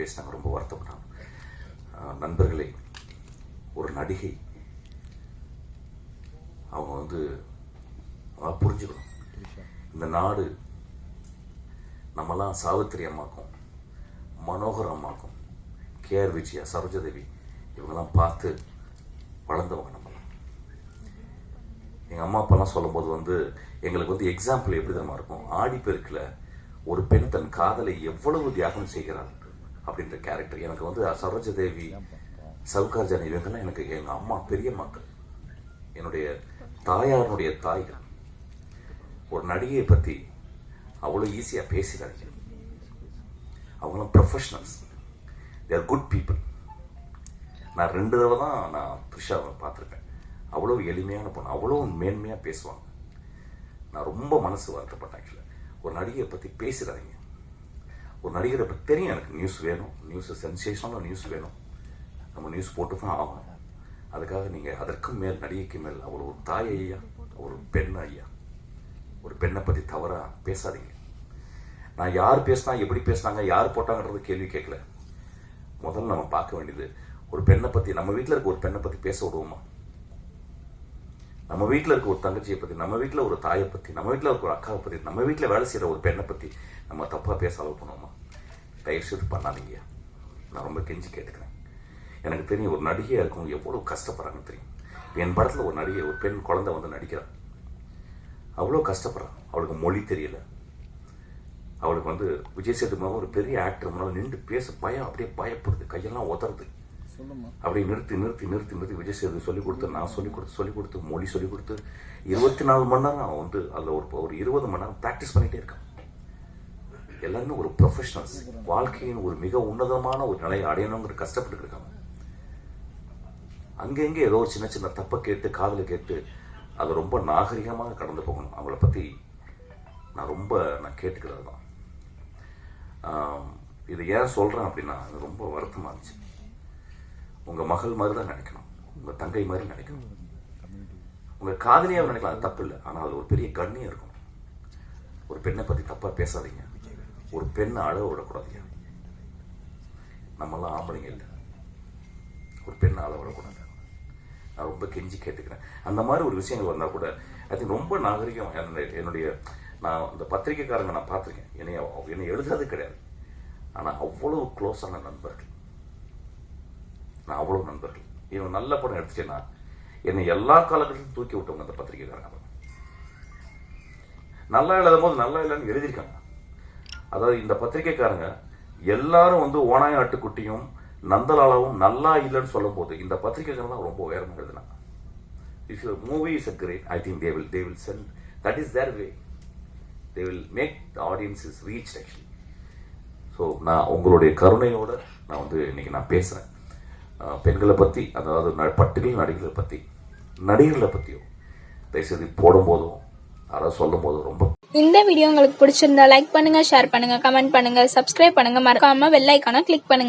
பேசினாங்க ரொம்ப வருத்தப்பட்டாங்க நண்பர்களே ஒரு நடிகை அவங்க வந்து புரிஞ்சுக்கணும். இந்த நாடு நம்மலாம் சாவித்திரி அம்மாக்கும் மனோகர் அம்மாக்கும் கேஆர் விஜயா சரோஜதேவி இவங்கெல்லாம் பார்த்து வளர்ந்தவங்க நம்மலாம். எங்கள் அம்மா அப்பாலாம் சொல்லும்போது வந்து எங்களுக்கு வந்து எக்ஸாம்பிள் எப்படி தரமாக இருக்கும்? ஆடிப்பெருக்கில் ஒரு பெண் தன் காதலை எவ்வளவு தியாகம் செய்கிறார் அப்படின்ற கேரக்டர் எனக்கு வந்து சரோஜதேவி சவுகார் ஜானி இவங்கெல்லாம் எனக்கு எங்கள் அம்மா பெரிய மக்கள். என்னுடைய தாயாருடைய தாய்கள். ஒரு நடிகையை பற்றி அவ்வளோ ஈஸியாக பேசிடாங்க அவங்களாம் ப்ரொஃபஷனல்ஸ் தேர் குட் பீப்புள் நான் ரெண்டு தடவை தான் நான் த்ரிஷாவை பார்த்துருக்கேன். அவ்வளோ எளிமையான பொண்ணு. அவ்வளோ மேன்மையாக பேசுவாங்க. நான் ரொம்ப மனசு வருத்தப்பட்டேன் ஆக்சுவலாக ஒரு நடிகையை பற்றி பேசிடாதீங்க. ஒரு நடிகரை பற்றி தெரியும் எனக்கு. நியூஸ் வேணும். நியூஸ் சென்சேஷனான நியூஸ் வேணும். நம்ம நியூஸ் போட்டு தான் ஆகணும். அதுக்காக நீங்கள் அதற்கும் மேல் நடிகைக்கு மேல் அவர் ஒரு தாய் ஐயா ஒரு பெண் ஐயா. ஒரு பெண்ணை பற்றி தவறாக பேசாதீங்க. நான் யார் பேசினா எப்படி பேசினாங்க யார் போட்டாங்கன்றது கேள்வி கேட்கல. முதல்ல நம்ம பார்க்க வேண்டியது ஒரு பெண்ணை பற்றி நம்ம வீட்டில் இருக்க ஒரு பெண்ணை பற்றி பேச விடுவோமா? நம்ம வீட்டில் இருக்க ஒரு தங்கச்சியை பற்றி நம்ம வீட்டில் ஒரு தாயை பற்றி நம்ம வீட்டில் இருக்க ஒரு அக்காவை பற்றி நம்ம வீட்டில் வேலை செய்கிற ஒரு பெண்ணை பற்றி நம்ம தப்பாக பேச அளவு பண்ணுவோமா? தயவு செய்து பண்ணாதீங்க. நான் ரொம்ப கெஞ்சி கேட்டுக்கிறேன். எனக்கு தெரியும் ஒரு நடிகையாக இருக்கும் எவ்வளோ கஷ்டப்படுறாங்கன்னு தெரியும். என் படத்தில் ஒரு நடிகை ஒரு பெண் குழந்தை வந்து நடிக்கிறான் அவ்வளோ கஷ்டப்படுறான். அவளுக்கு மொழி தெரியல. அவளுக்கு வந்து விஜய் சேதுமாவும் ஒரு பெரிய ஆக்டர் முன்னால் நின்று பேச பயம் அப்படியே பயப்படுது. கையெல்லாம் உதறது. அப்படி நிறுத்தி நிறுத்தி நிறுத்தி நிறுத்தி விஜய் சேது சொல்லி கொடுத்து நான் சொல்லி கொடுத்து சொல்லி கொடுத்து மொழி சொல்லி கொடுத்து இருபத்தி நாலு மணி நேரம் அவன் வந்து அதில் ஒரு ஒரு இருபது மணி நேரம் ப்ராக்டிஸ் பண்ணிகிட்டே இருக்கான். எல்லாருமே ஒரு ப்ரொஃபஷனல்ஸ் வாழ்க்கையின் ஒரு மிக உன்னதமான ஒரு நிலையை அடையணுங்கிற கஷ்டப்பட்டு இருக்காங்க. அங்கங்கே ஏதோ சின்ன சின்ன தப்பை கேட்டு காதில் கேட்டு அதை ரொம்ப நாகரிகமாக கடந்து போகணும். அவங்கள பற்றி நான் ரொம்ப நான் கேட்டுக்கிறது தான் இதை ஏன் சொல்கிறேன் அப்படின்னா ரொம்ப வருத்தமாக இருந்துச்சு. உங்கள் மகள் மாதிரி தான் நினைக்கணும். உங்கள் தங்கை மாதிரி நினைக்கணும். உங்கள் காதலியாக நினைக்கலாம் அது தப்பு இல்லை ஆனால் அது ஒரு பெரிய கண்ணியம் இருக்கும். ஒரு பெண்ணை பற்றி தப்பாக பேசாதீங்க. ஒரு பெண்ணை அழ விடக்கூடாதீங்க. நம்மலாம் ஆம்பளைங்க இல்லை. ஒரு பெண்ணை அழ விடக்கூடாது. நான் ரொம்ப கெஞ்சி கேட்டுக்கிறேன். அந்த மாதிரி ஒரு விஷயங்கள் வந்தால் கூட அது ரொம்ப நாகரிகம். என்னுடைய- என்னுடைய நான் இந்த பத்திரிக்கைக்காரங்க நான் பார்த்துருக்கேன். என்னை என்னை எழுதுறது கிடையாது. ஆனால் அவ்வளவு க்ளோஸான நண்பர்கள். நான் அவ்வளோ நண்பர்கள். இவன் நல்ல படம் எடுத்துச்சேன்னா என்னை எல்லா காலகட்டத்திலும் தூக்கி விட்டவங்க அந்த பத்திரிக்கைக்காரங்க நல்லா எழுதும் போது நல்லா இல்லைன்னு எழுதியிருக்காங்க. அதாவது இந்த பத்திரிக்கைக்காரங்க எல்லாரும் வந்து ஓனாய ஆட்டுக்குட்டியும் நந்தலாலாவும் நல்லா இல்லைன்னு சொல்லும் போது இந்த பத்திரிக்கைக்காரங்க ரொம்ப வேகமாக எழுதினாங்க if your movie is a great I think they will they will send that is their way they will make the audience is reach actually so நான் உங்களுடைய கருணையோட நான் வந்து இன்னைக்கு நான் பேசுகிறேன் பெண்களை பற்றி அதாவது பட்டுகள் நடிகர்களை பற்றி நடிகர்களை பற்றியும் தயவுசெய்து போடும்போதும் யாராவது சொல்லும் போதும் ரொம்ப இந்த வீடியோ உங்களுக்கு பிடிச்சிருந்தா லைக் பண்ணுங்க ஷேர் பண்ணுங்க கமெண்ட் பண்ணுங்க சப்ஸ்கிரைப் பண்ணுங்க. மறக்காம வெள்ளைக்கான கிளிக் பண்ணுங்க.